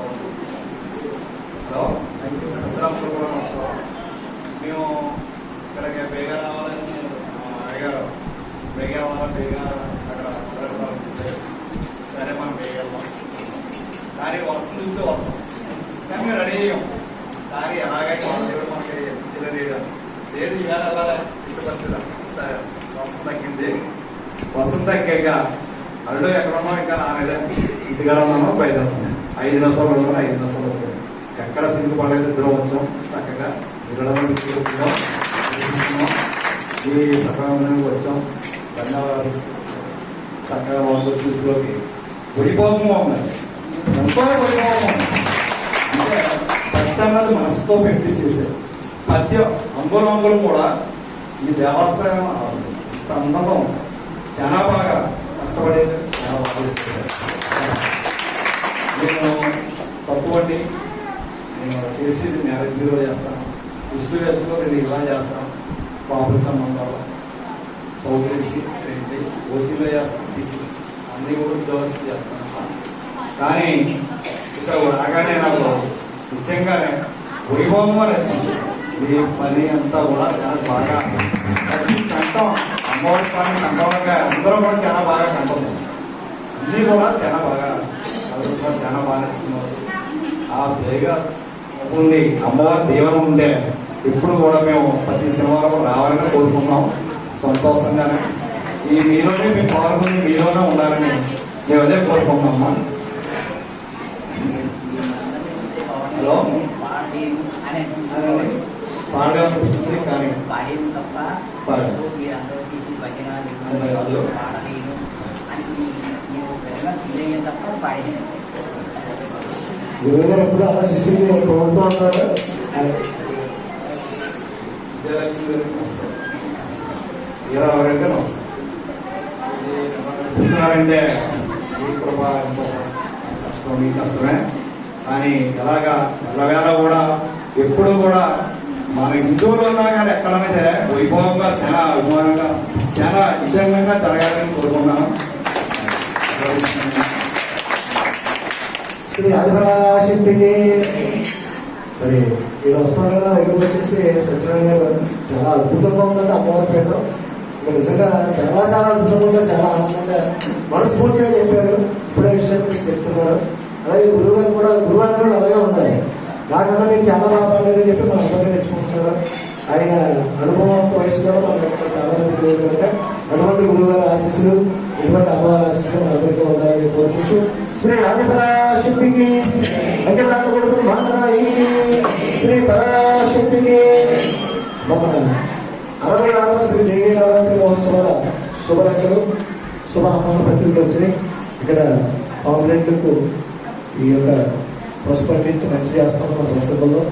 Sound hello భద్రాంపురం కూడా నమస్కారం మేము ఇక్కడికి బేగా రావాలని అడిగారు. బేగా వాళ్ళ బేగా అక్కడ సరే మనం బేగా వెళ్దాం. కానీ వర్షం చూస్తే వర్షం కానీ మేము రెడీ అయ్యాం. కానీ ఎలాగైతే వాళ్ళ దేవుడు మనకి ఇచ్చలేదు లేదు ఇవాళ వెళ్ళాలి. ఇంటి పరిస్థితి సరే వర్షం తగ్గింది. వర్షం తగ్గాక అల్లు ఎక్కడ ఉన్నాం ఇంకా రాలేదా? ఇంటికాడ ఉన్నామో బయట ఉన్నాం ఐదు నిమిషాలు ఉన్నాం ఐదు నిమిషాలు ఉన్నాం ఎక్కడ సింగు పడలేదు ఇద్దరం వచ్చాం చక్కగా ఇద్దరం కూర్చున్నాం ఈ సకాలంలో వచ్చాం. ధన్యవాదాలు. చక్కగా వాళ్ళు చూపులోకి. గుడిపోము అన్నది ఎంతో గుడిపోము అంటే భక్తి అన్నది మనసుతో పెట్టి చేశారు. పద్యం అంగుళం అంగుళం కూడా ఈ దేవస్థానం అంత అందంగా ఉంది. చాలా బాగా కష్టపడేది చాలా బాగా చేస్తారు నేను తప్పు అండి. నేను చేసేది మ్యారేజ్ బ్యూరో చేస్తాను. దృష్టి వేసులో నేను ఇలా చేస్తాను. పాపల సంబంధాలు సౌకర్యసి ఏంటి ఓసీలో చేస్తాను తీసి అన్ని కూడా దోశ చేస్తాను. కానీ ఇక్కడ రాగానే నాకు నిజంగానే వైభవంగా నచ్చింది. ఈ పని అంతా కూడా చాలా బాగా. ప్రతి అమ్మవారి పని కంఠంగా అందరూ కూడా చాలా బాగా కంటుంది అన్నీ కూడా చాలా బాగా. చాలా బాగా నచ్చింది ఆ దేగ ఉంది. అమ్మవారి దీవెన ఉండే ఇప్పుడు కూడా మేము ప్రతి శనివారం రావాలని కోరుకున్నాం సంతోషంగానే. ఈ మీలోనే మేము పాల్గొని మీలోనే ఉండాలని మేము అదే కోరుకున్నామమ్మా హలో? అనిపిస్తుంది కానీ పాడేది తప్ప పాడేది. మీరందరూ తీసి భజన అదే కాదు. పాడలేను అని మీ- మీరు నేను తప్ప పాడేది ఎప్పుడు అలా శిష్యుని కోరుతూ ఉంటారు ఇరవై రెండు కష్టం మీ కష్టమే కానీ ఎలాగా ఎలాగేలా కూడా ఎప్పుడు కూడా మన హిందువులు ఉన్నా కానీ ఎక్కడైనా సరే వైభవంగా చాలా అభిమానంగా చాలా ఇష్టంగా జరగాలని కోరుకున్నాను శ్రీ ఆదిపరాశక్తికి మరి వీళ్ళు వస్తున్నాడు కదా ఇక్కడ వచ్చేసి సత్యనారాయణ గారు. చాలా అద్భుతంగా ఉందంటే అమ్మవారి పేరు ఇక్కడ నిజంగా చాలా చాలా అద్భుతంగా చాలా ఆనందంగా మనస్ఫూర్తిగా చెప్పారు. ఇప్పుడే విషయం మీకు చెప్తున్నారు. అలాగే గురువు గారు కూడా గురువు గారు కూడా అలాగే ఉన్నాయి. నాకన్నా మీకు చాలా లాభాలని చెప్పి మన అందరికీ నేర్చుకుంటున్నారు. ఆయన అనుభవం వయసు కూడా చాలా మంది కనుక అటువంటి గురువు గారి ఆశీస్సులు ఇటువంటి అమ్మవారి ఆశీస్సులు మన అందరికీ ఉండాలని కోరుకుంటూ శ్రీ పరాశక్తికి ఆదిపరాశక్తికి కొడుకు మాతాయికి శ్రీ పరాశక్తికి అరవై ఆరవ శ్రీ దేవి నవరాత్రి మహోత్సవాల శుభరాత్రులు శుభ ఆహ్వాన పత్రికలు వచ్చినాయి. ఇక్కడ కాంప్లైంట్లకు ఈ యొక్క పసుపు అందించి మంచి చేస్తాము మన సంస్థల్లో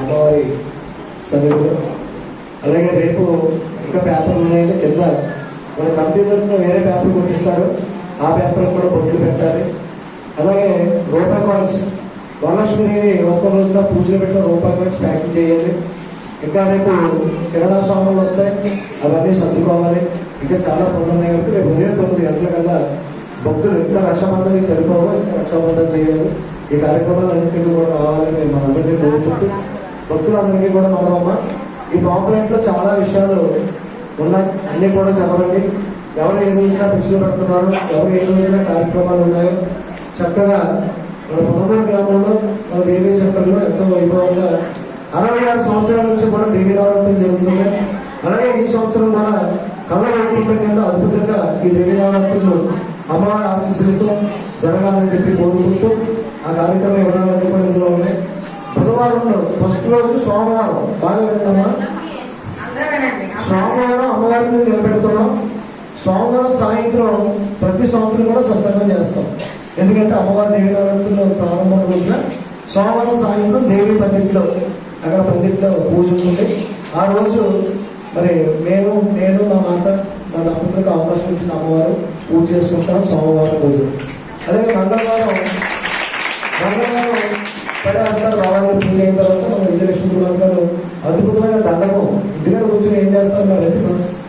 అమ్మవారి సన్నిధిలో. అలాగే రేపు ఇంకా పేపర్లు ఉన్నాయి కింద మన కంపెనీ వేరే పేపర్ కొట్టిస్తారు. ఆ పేపర్ కూడా బొట్లు పెట్టాలి. అలాగే రూపాయి కాయిన్స్ వరలక్ష్మీదేవి వ్రతం రోజున పూజలు పెట్టిన రూపాయి కాయిన్స్ ప్యాకింగ్ చేయాలి. ఇంకా రేపు కిరణా స్వామి వస్తాయి. అవన్నీ సర్దుకోవాలి. ఇంకా చాలా పనులు ఉన్నాయి కాబట్టి రేపు ఉదయం తొమ్మిది గంటల కల్లా భక్తులు ఇంకా రక్షాబంధానికి సరిపోవు ఇంకా రక్షాబంధం చేయాలి. ఈ కార్యక్రమాలన్నింటినీ కూడా రావాలని మేము మనందరినీ కోరుకుంటూ భక్తులందరికీ కూడా మనమమ్మ ఈ పాంప్లెంట్ చాలా విషయాలు ఉన్నాయి. అన్నీ కూడా చదవండి. ఎవరు ఏ రోజున పిక్చర్ పెడుతున్నారు? ఎవరు ఏ రోజున కార్యక్రమాలు ఉన్నాయో? చక్కగా మన పొలమూరు గ్రామంలో మన దేవీ సెంటర్లో ఎంతో వైభవంగా అరవై ఆరు సంవత్సరాల నుంచి కూడా దేవీ నవరాత్రులు జరుగుతున్నాయి అలాగే ఈ సంవత్సరం మన కళ్ళ వైకుంఠం కింద అద్భుతంగా ఈ దేవీ నవరాత్రులు అమ్మవారి ఆశీస్సులతో జరగాలని చెప్పి కోరుకుంటూ ఆ కార్యక్రమం వివరాలన్నీ కూడా ఇందులో ఉన్నాయి. బుధవారం ఫస్ట్ రోజు సోమవారం బాగా వింటామా సోమవారం అమ్మవారిని నిలబెడుతున్నాం. సోమవారం సాయంత్రం ప్రతి సంవత్సరం కూడా సత్సంగం చేస్తాం. ఎందుకంటే అమ్మవారి దేవి ప్రారంభం రోజున సోమవారం సాయంత్రం దేవి పండిట్లో అక్కడ పండిట్లో పూజ ఉంటుంది. ఆ రోజు మరి నేను నేను మా మాత మా దంపతులకు అవకాశం ఇచ్చిన అమ్మవారు పూజ చేసుకుంటాం సోమవారం రోజు. అదే మంగళవారం మంగళవారం పడేస్తారు రావాలి పూజ అయిన తర్వాత మన విజయలక్ష్మి గారు అద్భుతమైన దండకం. ఇంటికాడ కూర్చొని ఏం చేస్తారు మరి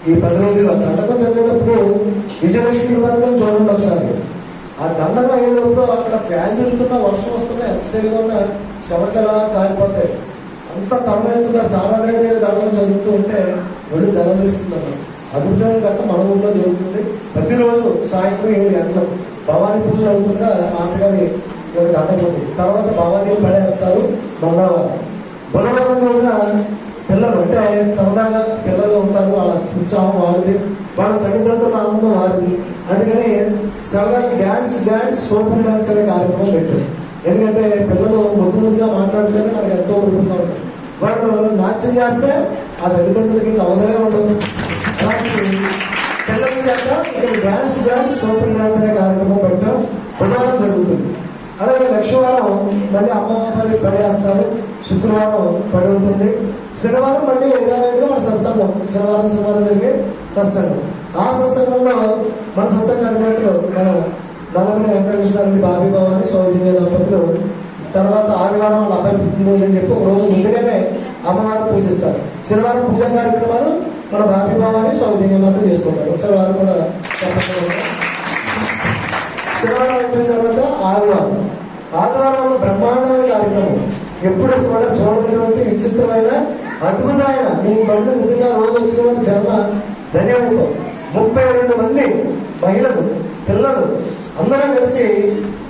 ఈ పది రోజులు దండకం చదివేటప్పుడు విజయలక్ష్మి దండగా అయ్యేటప్పుడు అక్కడ ఫ్యాన్ తిరుగుతున్నా వర్షం వస్తున్నా ఎంతసేపుగా ఉన్నా చెమటలా కాలిపోతాయి అంత తన్మయంగా సారాదేవి దండం చదువుతూ ఉంటే వెళ్ళి జలం తీసుకుంటాను అద్భుతమైన గట్ట మన ఊళ్ళో జరుగుతుంది. ప్రతిరోజు సాయంత్రం ఏడు గంటలకు భవానీ పూజ అవుతుండగా మామగారి దండం ఉంది తర్వాత భవానీ పడేస్తారు మంగళవారం. బుధవారం రోజున పిల్లలు అంటే సరదాగా పిల్లలు ఉంటారు. వాళ్ళ ఉత్సాహం వారిది. వాళ్ళ తల్లిదండ్రుల ఆనందం వారిది. అందుకని సరదాగా డ్యాన్స్ డ్యాన్స్ సోపన్ డ్యాన్స్ అనే కార్యక్రమం పెట్టారు. ఎందుకంటే పిల్లలు ముద్దు ముద్దుగా మాట్లాడితేనే మనకి ఎంతో ఉంటుంది. వాళ్ళు నాట్యం చేస్తే ఆ తల్లిదండ్రులకి ఇంకా అవసరం ఉండదు అలాంటి పిల్లల చేత ఇక్కడ డ్యాన్స్ డ్యాన్స్ సోపన్ డ్యాన్స్ అనే కార్యక్రమం పెట్టడం ప్రధానం జరుగుతుంది. అలాగే లక్షవారం మళ్ళీ అమ్మవారి పడేస్తారు. శుక్రవారం పడి ఉంటుంది శనివారం మళ్ళీ యథావిధిగా మన సత్సంగం. శనివారం శనివారం జరిగే సత్సంగం. ఆ సత్సంగంలో మన సత్సంగ అధినేతలు మన నల్లమల్లి వెంకటకృష్ణారెడ్డి బాబీ భవాని సౌజన్య దంపతులు తర్వాత ఆదివారం వాళ్ళ అబ్బాయి పుట్టినరోజు అని చెప్పి ఒక రోజు ముందుగానే అమ్మవారు పూజిస్తారు. శనివారం పూజ కార్యక్రమాలు మన బాబీ భవాని సౌజన్య మాత్రం చేసుకుంటారు. ఒకసారి వారు కూడా శనివారం అయిపోయిన తర్వాత ఆదివారం. ఆదివారం బ్రహ్మాండమైన కార్యక్రమం. ఎప్పుడు కూడా చూడనటువంటి విచిత్రమైన అద్భుతమైన మీ బండ్లు నిజంగా రోజు వచ్చిన జన్మ ధన్యవాదం ముప్పై రెండు మంది మహిళలు పిల్లలు అందరూ కలిసి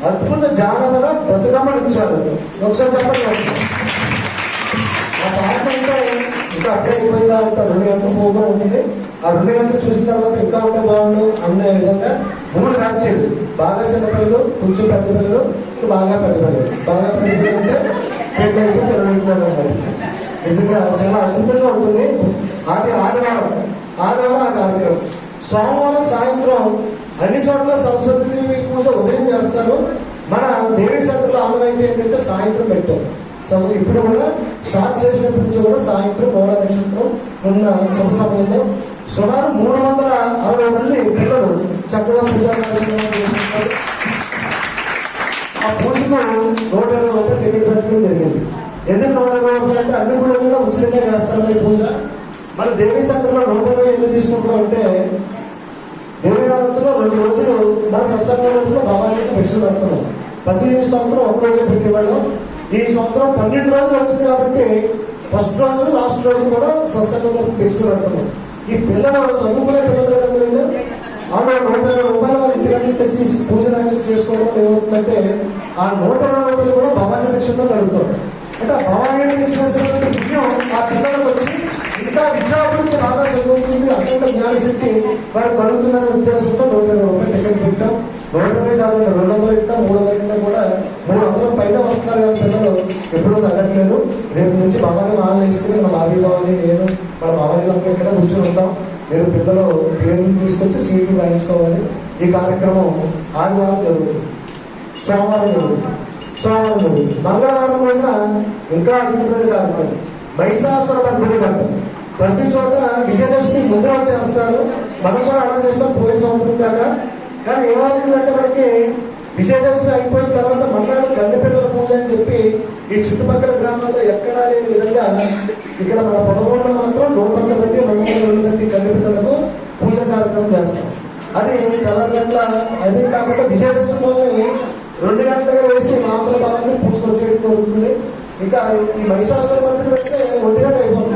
అద్భుత జానపద బతుకమ్మను ఇచ్చారు. ఒకసారి చెప్పండి ఆ పాట అంటే ఇంకా అప్పుడే అయిపోయిందా? అంట రెండు గంటల పోగా ఉంటుంది. ఆ రెండు గంటలు చూసిన తర్వాత ఇంకా ఉంటే బాగుండు అనే విధంగా మూడు బ్యాచ్లు బాగా చిన్నపిల్లలు కొంచెం పెద్ద పిల్లలు ఇంకా బాగా పెద్ద పిల్లలు బాగా పెద్ద పిల్లలు అంటే పెళ్ళి అయితే పిల్లలు ఉంటున్నారు అనమాట నిజంగా చాలా అద్భుతంగా ఉంటుంది. ఆది ఆదివారం. ఆదివారం ఆ కార్యక్రమం. సోమవారం సాయంత్రం అన్ని చోట్ల సరస్వతి పూజ ఉదయం చేస్తారు. మన దేవి సెంటర్లో ఆనవాయితీ ఏంటంటే సాయంత్రం పెట్టారు. సో ఇప్పుడు కూడా స్టార్ట్ చేసినప్పటి నుంచి కూడా సాయంత్రం మూల నక్షత్రం ఉన్న శుభ సమయంలో సుమారు మూడు వందల అరవై మంది పిల్లలు చక్కగా పూజా కార్యక్రమాలు చేస్తున్నారు. ఆ పూజకు నూట ఇరవై రూపాయలు టికెట్ పెట్టడం జరిగింది ఎందుకు నూట ఇరవై రూపాయలు అంటే అన్ని కూడా కూడా ఉచితంగా చేస్తారు ఈ పూజ మరి దేవీ సెంటర్లో నూట ఇరవై ఎందుకు తీసుకుంటున్నాం అంటే దేవీ గారంలో రెండు రోజులు మన సత్సంగంలో భవానికి భిక్షలు పెడుతున్నాం ప్రతి సంవత్సరం ఒక రోజు పెట్టేవాళ్ళం. ఈ సంవత్సరం పన్నెండు రోజులు వచ్చింది కాబట్టి ఫస్ట్ రోజు లాస్ట్ రోజు కూడా సత్సంగంలో భిక్షలు పెడుతున్నాం ఈ పిల్లలు చదువుకునే పిల్లలు కదా ఆ ఆమె నూట ఇరవై రూపాయలు వాళ్ళ ఇంటికి తెచ్చి పూజ రాజు చేసుకోవడం ఏమవుతుందంటే ఆ నూట ఇరవై రూపాయలు కూడా భవానీ భిక్షలో జరుగుతుంది అంటే ఆ భవానీ భిక్ష ఆ పిల్లలకు వచ్చి ఇంకా విద్యాభివృద్ధి బాగా చదువుతుంది అత్యంత జ్ఞానశక్తి వారు కలుగుతున్న ఉద్దేశంతో నూట ఇరవై రూపాయలు టికెట్ పెట్టాం. నూట ఇరవై కాదండి రెండు వందలు ఇట్టాం మూడు వందలు ఇట్టాం కూడా. మూడు వందల పైన వస్తున్నారు కానీ పిల్లలు ఎప్పుడూ తగ్గట్లేదు. రేపు నుంచి భవానీ మాలు వేసుకుని మా బాబీ భవానీ నేను మన భవానీలంతా ఇక్కడ కూర్చొని ఉంటాం. మీరు పిల్లలు పేర్లు తీసుకొచ్చి సీట్లు రాయించుకోవాలి. ఈ కార్యక్రమం ఆదివారం జరుగుతుంది. సోమవారం జరుగుతుంది. సోమవారం జరుగుతుంది. మంగళవారం రోజున ఇంకా అద్భుతమైన కార్యక్రమం. మహిషాసుర మధ్యని గంట ప్రతి చోట విజయదశమి ముందు రోజు చేస్తారు. మనం కూడా అలా చేస్తాం పోయిన సంవత్సరం దాకా. కానీ ఏమవుతుందంటే మనకి విజయదశమి అయిపోయిన తర్వాత మన్నాడు గండి పిల్లల పూజ అని చెప్పి ఈ చుట్టుపక్కల గ్రామాల్లో ఎక్కడా లేని విధంగా ఇక్కడ మన పొదగోళ్ళలో మాత్రం నూట మంది రెండు వందల రెండు మంది పిల్లలకు పూజ కార్యక్రమం చేస్తాం. అది చాలా గంటల అది కాకుండా విజయదశమి రోజు రెండు గంటలుగా వేసి మామూలు భావాన్ని పూసుకొచ్చేయడం జరుగుతుంది. ఇంకా ఈ మహిషాసుర మంత్రి పెడితే ఒంటి గంట అయిపోతుంది.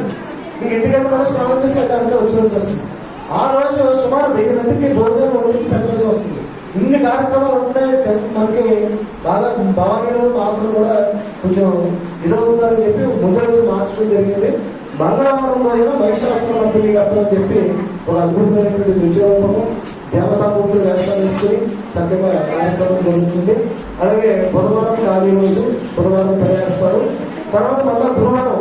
మీకు ఇంటికంటే మనం స్నానం చేసి పెట్టాలంటే వచ్చి వస్తుంది. ఆ రోజు సుమారు వెయ్యి మందికి భోజనం వండించి పెట్టాల్సి వస్తుంది. ఇన్ని కార్యక్రమాలు ఉంటాయి మనకి బాగా భవానీలో పాత్రలు కూడా కొంచెం ఇదవుతుందని చెప్పి ముందు రోజు మార్చడం జరిగింది. మంగళవారం రోజున మహిషాసుర పంపిణీ కట్టడం చెప్పి ఒక అద్భుతమైనటువంటి విజయోపము దేవతామూర్తులు వేషాలు వేసుకుని చక్కగా కార్యక్రమం జరుగుతుంది. అలాగే బుధవారం ఖాళీ రోజు బుధవారం ప్రయాస్తారు తర్వాత మళ్ళీ గురువారం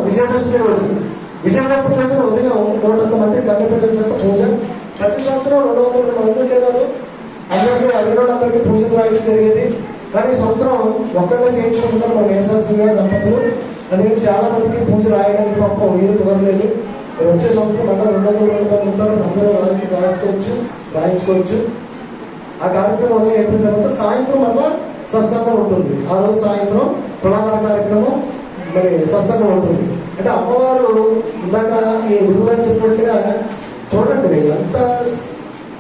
విజయదశమి రోజున ఉదయం నూట ఒక్క మంది గంటపెట్టిన చెప్ప పూజ ప్రతి సంవత్సరం రెండు వందల రెండు మంది ఉండేవారు అందరికీ అందరికీ పూజలు రాయడం జరిగేది. కానీ సంవత్సరం ఒక్కగా చేయించుకుంటారు మన వేసాల్సి గారు దంపతులు. అందుకని చాలా మందికి పూజ రాయడానికి పాపం వీలు కుదరలేదు. మీరు వచ్చే సంవత్సరం మళ్ళీ రెండు వందల రెండు మంది ఉంటారు అందరూ వాళ్ళకి రాసుకోవచ్చు రాయించుకోవచ్చు. ఆ కార్యక్రమం ఉదయం అయిపోయిన తర్వాత సాయంత్రం మళ్ళా సత్సంగం ఉంటుంది. ఆ రోజు సాయంత్రం తులాభార కార్యక్రమం మరి సత్సంగం ఉంటుంది. అంటే అమ్మవారు ఇందాక ఈ గురువుగారు చెప్పినట్టుగా చూడండి ఎంత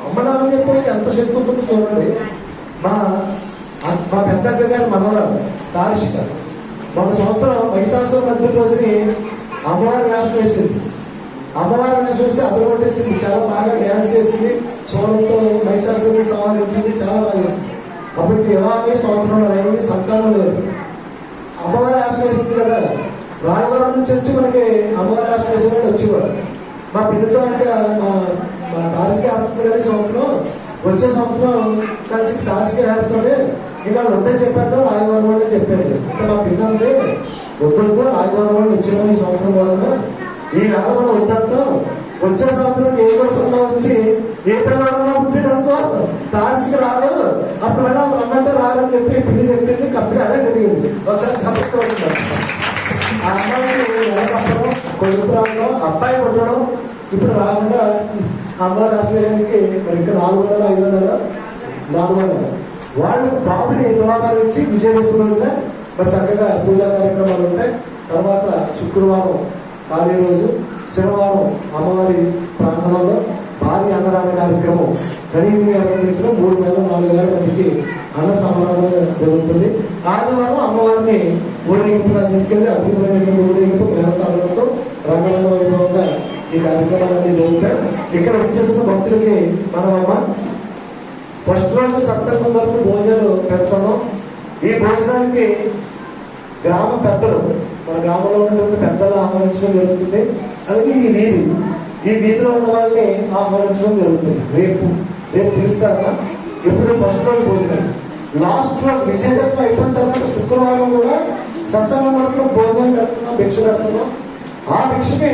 అమ్మనామని చెప్పడానికి ఎంత శక్తి ఉంటుందో చూడండి. మా మా పెద్దక్క గారి మనవరాలు తారిషిక మన సంవత్సరం వైశాఖం మధ్య రోజుని అమ్మవారి వేషం వేసింది. అమ్మవారి వేషం వేసి అదరు కొట్టేసింది. చాలా బాగా డ్యాన్స్ చేసింది. సోనంతో మహిషాసుని సంహరించింది. చాలా బాగా చేసింది. అప్పుడు వివాహమే సంవత్సరం అయింది సంతానం లేదు. అమ్మవారి ఆశ్రయిస్తుంది కదా. రాయవరం నుంచి వచ్చి మనకి అమ్మవారి ఆశ వచ్చేవారు. మా పిల్లతో అంటే మా మా తారసిక వేస్తుంది కదా సంవత్సరం వచ్చే సంవత్సరం కలిసి తారసిక వేస్తుంది ఇంకా వాళ్ళు వద్దని చెప్పేద్దాం రాయవరం వాళ్ళే చెప్పాడు అంటే మా పిల్ల అంటే వద్దొద్దు రాయవరం వాళ్ళు వచ్చాము ఈ సంవత్సరం కూడా ఈ నెల మనం వద్దంటాం వచ్చే సంవత్సరం ఏ కొడుకున్నా వచ్చి ఏ పిల్లడన్నా పుట్టిన అనుకో తారసిక రాదు. అప్పుడు మేడం రమ్మంటే రాదని చెప్పి పిల్లి చెప్పింది కరెక్ట్గా అదే జరిగింది. ఒకసారి చెప్పడం. ఆ అమ్మాయికి వెనకప్పడం కొడుకు అబ్బాయి పుట్టడం ఇప్పుడు రాకుండా అమ్మాయి రాష్ట్రానికి మరి ఇంకా నాలుగు వందల ఐదు వందల నాలుగు వందల వాళ్ళు బాబుని తులాభారం ఇచ్చి విజయదశమి రోజున మరి చక్కగా పూజా కార్యక్రమాలు ఉంటాయి తర్వాత శుక్రవారం ఖాళీ రోజు శనివారం అమ్మవారి ప్రాంగణంలో భారీ అన్నదాన కార్యక్రమం గరీబీ గారి మూడు వేల నాలుగు వేల మందికి అన్న సమాధానం జరుగుతుంది ఆదివారం అమ్మవారిని ఊరేగింపుగా తీసుకెళ్ళి అద్భుతమైనటువంటి ఊరేగింపు మేనతాలతో రంగరంగ వైభవంగా ఈ కార్యక్రమాలన్నీ జరుగుతాయి. ఇక్కడ వచ్చేసిన భక్తులకి మనమమ్మ ఫస్ట్ రోజు సత్సంగం తరపు భోజనాలు పెడతాము. ఈ భోజనానికి గ్రామ పెద్దలు మన గ్రామంలో ఉన్నటువంటి పెద్దలు ఆహ్వానించడం జరుగుతుంది. అలాగే ఈ వీధి ఈ వీధిలో ఉన్న వాళ్ళని ఆహ్వానించడం జరుగుతుంది. రేపు రేపు పిలుస్తారా ఎప్పుడు ఫస్ట్ రోజు భోజనం. లాస్ట్ రోజు విజయదశమి అయిపోయిన తర్వాత శుక్రవారం కూడా సత్సంగ వరకు భోజనం పెడుతున్నాం భిక్ష పెడుతున్నాం. ఆ భిక్షకి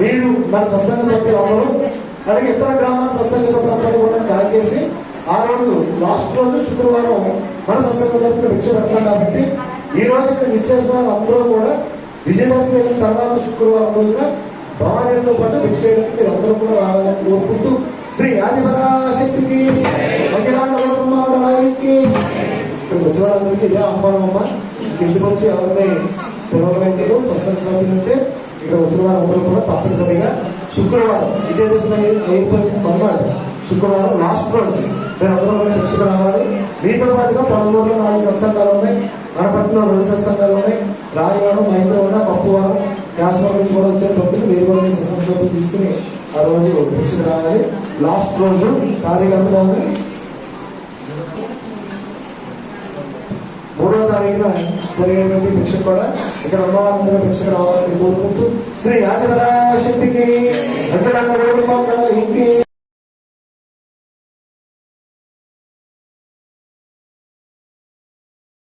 మీరు మన సత్సంగ సభ్యులు అందరూ అలాగే ఇతర గ్రామాల సత్సంగ సభ్యులందరూ కూడా కాకేసి ఆ రోజు లాస్ట్ రోజు శుక్రవారం మన సత్సంగ సభ్యులు భిక్ష పెడతాం కాబట్టి ఈ రోజు ఇక్కడ విచ్చేసిన వాళ్ళందరూ కూడా. విజయదశమి వెళ్ళిన తర్వాత శుక్రవారం రోజున భవానీతో పాటు భిక్ష చేయడానికి మీరు అందరూ కూడా రావాలని కోరుకుంటూ శ్రీ ఆదిపరాశక్తికి అఖిలాండ బ్రహ్మాండనాయకి ఇక్కడ వచ్చిన వాళ్ళందరికీ ఇదే ఆహ్వానం అమ్మా ఇంటికి వచ్చి ఎవరిని పిలవలేదు సత్సంగ సభ్యులు ఉంటే ఇక్కడ వచ్చిన వారందరూ కూడా తప్పనిసరిగా శుక్రవారం విజయదశమి అయిపోయిన మన్నాడు శుక్రవారం లాస్ట్ రోజు మీరు అందరూ కూడా రక్షణ రావాలి. మీతో పాటుగా పొలంగూరులో నాలుగు సత్సంగాలు ఉన్నాయి గణపతిలో రెండు సత్సంగాలు ఉన్నాయి రాయవారం మైంద్రవాడ పప్పువారం కాశ్మీర్ నుంచి కూడా వచ్చే భక్తులు మీరు కూడా మీ సత్సంగ తీసుకుని ఆ రోజు రక్షణ రావాలి. లాస్ట్ రోజు తారీఖు ఎంత మూడో తారీఖున జరిగేటువంటి భిక్ష కూడా ఇక్కడ ఉన్నవారందరూ వాళ్ళందరూ భిక్షకు రావాలని కోరుకుంటూ శ్రీ ఆదివరాశక్తికి వెంకటరమణ ఇంటి